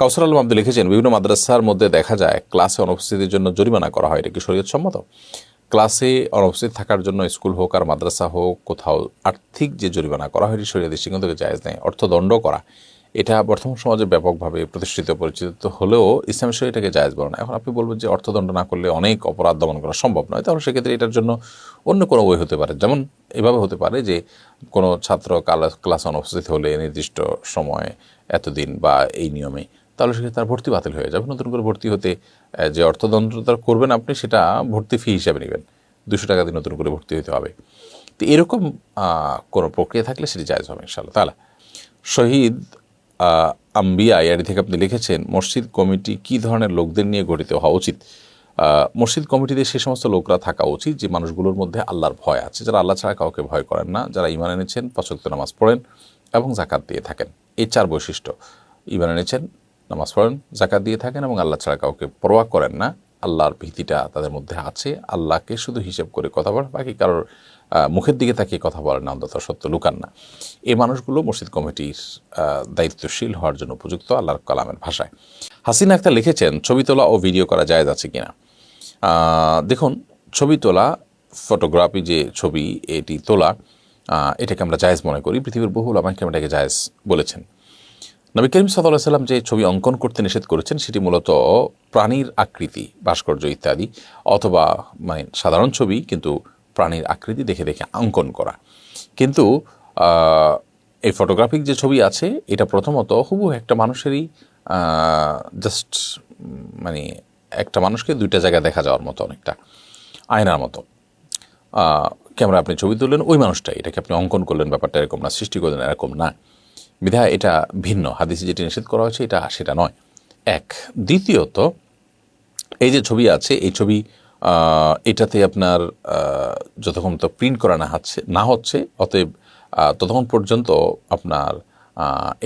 কাউসার আলম আব্দুল লিখেছেন, বিভিন্ন মাদ্রাসার মধ্যে দেখা যায় ক্লাসে অনুপস্থিতির জন্য জরিমানা করা হয়। এটা কি সম্মত? ক্লাসে অনুপস্থিত থাকার জন্য স্কুল হোক আর মাদ্রাসা হোক, কোথাও আর্থিক যে জরিমানা করা হয়, এটি শরীয়ত দৃষ্টিকোণ থেকে জায়েজ নেই, অর্থদণ্ড করা। এটা বর্তমান সমাজে ব্যাপকভাবে প্রতিষ্ঠিত, পরিচিত হলেও ইসলামের শরীর এটাকে জায়জ বলে না। এখন আপনি বলবেন যে অর্থদণ্ড না করলে অনেক অপরাধ দমন করা সম্ভব নয়, তাহলে সেক্ষেত্রে এটার জন্য অন্য কোনো বই হতে পারে। যেমন এভাবে হতে পারে যে কোনো ছাত্র কালা- ক্লাস অনুপস্থিত হলে নির্দিষ্ট সময়, এতদিন বা এই নিয়মে তাহলে সেক্ষেত্রে তার ভর্তি বাতিল হয়ে যাবে। নতুন করে ভর্তি হতে যে অর্থদণ্ড তার করবেন আপনি, সেটা ভর্তি ফি হিসাবে নেবেন। দুশো টাকা দিয়ে নতুন করে ভর্তি হতে হবে। তো এরকম কোনো প্রক্রিয়া থাকলে সেটি জায়জ হবে ইনশাআল্লাহ তাহলে শহীদ আম্বিয়া ইয়ারি থেকে আপনি লিখেছেন, মসজিদ কমিটি কি ধরনের লোকদের নিয়ে গঠিত হওয়া উচিত? মসজিদ কমিটিতে সে সমস্ত লোকরা থাকা উচিত যে মানুষগুলোর মধ্যে আল্লাহর ভয় আছে। যারা আল্লাহ ছাড়া কাউকে ভয় করেন না, যারা ইমান এনেছেন পঁচাত্তর নামাজ পড়েন এবং জাকাত দিয়ে থাকেন। এই চার বৈশিষ্ট্য। ইমান এনেছেন নামাজ পড়েন জাকাত দিয়ে থাকেন এবং আল্লাহ ছাড়া কাউকে পরোয়া করেন না। আল্লাহর ভীতিটা তাদের মধ্যে আছে। আল্লাহকে শুধু হিসেব করে কথা বলেন বাকি কারোর মুখের দিকে তাকিয়ে কথা বলেন না, অন্তত সত্য লুকান না। এই মানুষগুলো মসজিদ কমিটির দায়িত্বশীল হওয়ার জন্য উপযুক্ত আল্লাহর কালামের ভাষায়। হাসিনা আক্তার লিখেছেন, ছবি তোলা ও ভিডিও করা জায়েজ আছে কিনা? দেখুন, ছবি তোলা, ফটোগ্রাফি যে ছবি এটি তোলা এটাকে আমরা জায়েজ মনে করি। পৃথিবীর বহু লামাইকে এটাকে জায়েজ বলেছেন। নবী করিম সাল্লাহ সাল্লাম যে ছবি অঙ্কন করতে নিষেধ করেছেন, সেটি মূলত প্রাণীর আকৃতি, ভাস্কর্য ইত্যাদি, অথবা মানে সাধারণ ছবি, কিন্তু প্রাণীর আকৃতি দেখে দেখে অঙ্কন করা। কিন্তু এই ফটোগ্রাফিক যে ছবি আছে, এটা প্রথমত হুবু একটা মানুষেরই জাস্ট মানে একটা মানুষকে দুইটা জায়গায় দেখা যাওয়ার মতো অনেকটা, আয়নার মতো। ক্যামেরা আপনি ছবি তুললেন, ওই মানুষটাই, এটাকে আপনি অঙ্কন করলেন, ব্যাপারটা এরকম না, সৃষ্টি করলেন, এরকম না। বিধায় এটা ভিন্ন। হাদিসে যেটি নিষেধ করা হয়েছে, এটা সেটা নয়। এক। দ্বিতীয়ত, এই যে ছবি আছে, এই ছবি এটাতে আপনার যতক্ষণ তো প্রিন্ট করা না হচ্ছে না হচ্ছে, অতএব ততক্ষণ পর্যন্ত আপনার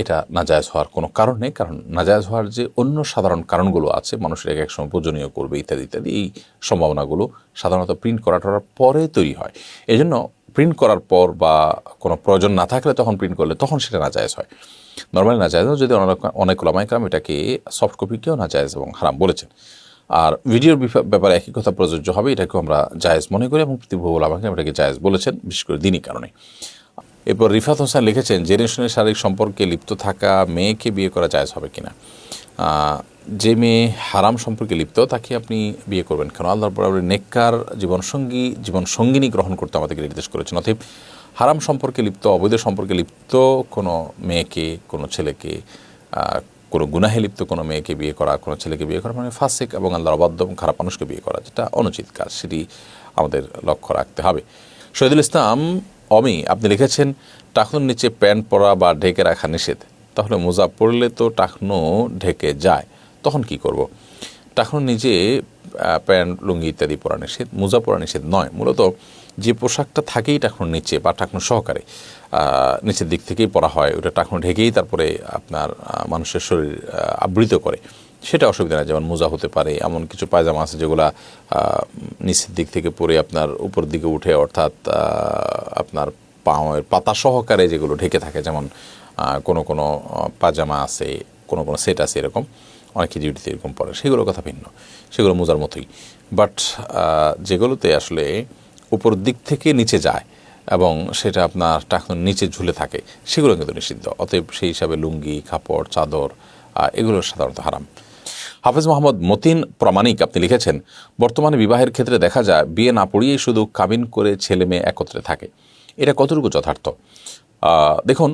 এটা নাজায়জ হওয়ার কোনো কারণ নেই। কারণ নাজায়জ হওয়ার যে অন্য সাধারণ কারণগুলো আছে, মানুষের এক এক সময় পূজনীয় করবে, ইত্যাদি ইত্যাদি, এই সম্ভাবনাগুলো সাধারণত প্রিন্ট করা টরার পরে তৈরি হয়। এই জন্য প্রিন্ট করার পর বা কোনো প্রয়োজন না থাকলে তখন প্রিন্ট করলে তখন সেটা নাজায়জ হয়। নর্মালি নাজায়জ হয়, যদি অনেক অনেক ওলামাইকরাম এটাকে সফট কপিকেও নাজায়জ এবং হারাম বলেছেন। আর ভিডিওর ব্যাপারে একই কথা প্রযোজ্য হবে এটাকেও আমরা জায়েজ মনে করি এবং পৃথিবী ওলামাকে এটাকে জায়েজ বলেছেন বিশেষ করে দিনই কারণে। এরপর রিফাত হোসেন লিখেছেন জেনারেশনের শারীরিক সম্পর্কে লিপ্ত থাকা মেয়েকে বিয়ে করা জায়েজ হবে কিনা? যে মেয়ে হারাম সম্পর্কে লিপ্ত, তাকে আপনি বিয়ে করবেন কেন? আল্লাহর বরাবর নেককার জীবনসঙ্গী, জীবনসঙ্গিনী গ্রহণ করতে আমাদেরকে নির্দেশ করেছেন। অতএব হারাম সম্পর্কে লিপ্ত, অবৈধ সম্পর্কে লিপ্ত কোনো মেয়েকে, কোনো ছেলেকে কোনো গুনাহে লিপ্ত কোনো মেয়েকে বিয়ে করা, কোনো ছেলেকে বিয়ে করা মানে ফাসিক এবং আল্লাহর অবাধ্য খারাপ মানুষকে বিয়ে করা, যেটা অনুচিত কাজ, সেটি আমাদের লক্ষ্য রাখতে হবে। শহীদুল ইসলাম, অমি, আপনি লিখেছেন, টাকুন নিচে প্যান্ট পরা বা ঢেকে রাখা নিষেধ। তাহলে মোজা পরলে তো টাকনো ঢেকে যায়, তখন কি করব। টাকনুর নিজে প্যান্ট, লুঙ্গি ইত্যাদি পরা নিষেধ, মোজা পরা নিষেধ নয় মূলত যে পোশাকটা থাকেই টাকনুর নিচে বা টাকনো সহকারে নিচের দিক থেকেই পরা হয়, ওটা টাকনু ঢেকেই তারপরে আপনার মানুষের শরীর আবৃত করে সেটা অসুবিধা নেই, যেমন মোজা হতে পারে, এমন কিছু পায়জামা আছে যেগুলা নিচের দিক থেকে পরে আপনার উপর দিকে উঠে, অর্থাৎ আপনার পায়ের পাতা সহকারে যেগুলো ঢেকে থাকে, যেমন কোনো কোনো পাজামা আছে, কোনো কোনো সেট আছে এরকম, অনেকে ডিউটিতে এরকম পড়ে সেগুলোর কথা ভিন্ন, সেগুলো মোজার মতোই। বাট যেগুলোতে আসলে উপর দিক থেকে নিচে যায় এবং সেটা আপনার টাকনুর নিচে ঝুলে থাকে, সেগুলো কিন্তু নিষিদ্ধ। অতএব সেই হিসাবে লুঙ্গি, কাপড়, চাদর এগুলো সাধারণত হারাম। হাফেজ মোহাম্মদ মতিন প্রামাণিক আপনি লিখেছেন, বর্তমানে বিবাহের ক্ষেত্রে দেখা যায় বিয়ে না পড়িয়েই শুধু কাবিন করে ছেলে মেয়ে একত্রে থাকে। এটা কতটুকু যথার্থ? দেখুন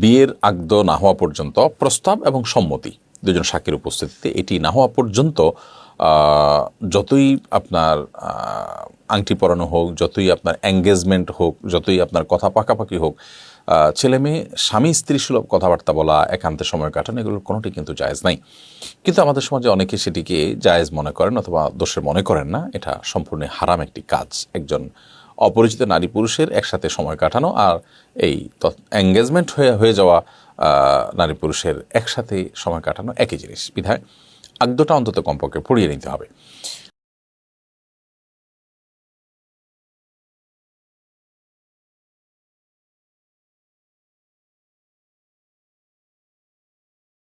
বিয়ের আগদ না হওয়া পর্যন্ত প্রস্তাব এবং সম্মতি। দুজন সাক্ষীর উপস্থিতিতে এটি না হওয়া পর্যন্ত যতই আপনার আংটি পরানো হোক, যতই আপনার এঙ্গেজমেন্ট হোক, যতই আপনার কথা পাকাপাকি হোক ছেলে মেয়ে, স্বামী, স্ত্রী সুলভ কথাবার্তা বলা, একান্তে সময় কাটানো, এগুলোর কোনোটি কিন্তু জায়েজ নাই। কিন্তু আমাদের সমাজে অনেকে সেটিকে জায়েজ মনে করেন অথবা দোষের মনে করেন না। এটা সম্পূর্ণ হারাম একটি কাজ। একজন অপরিচিত নারী পুরুষের একসাথে সময় কাটানো আর এই এঙ্গেজমেন্ট হয়ে হয়ে যাওয়া নারী পুরুষের একসাথে সময় কাটানো একই জিনিস। বিধায় আগদটা অন্তত কমপক্ষে পড়িয়ে নিতে হবে।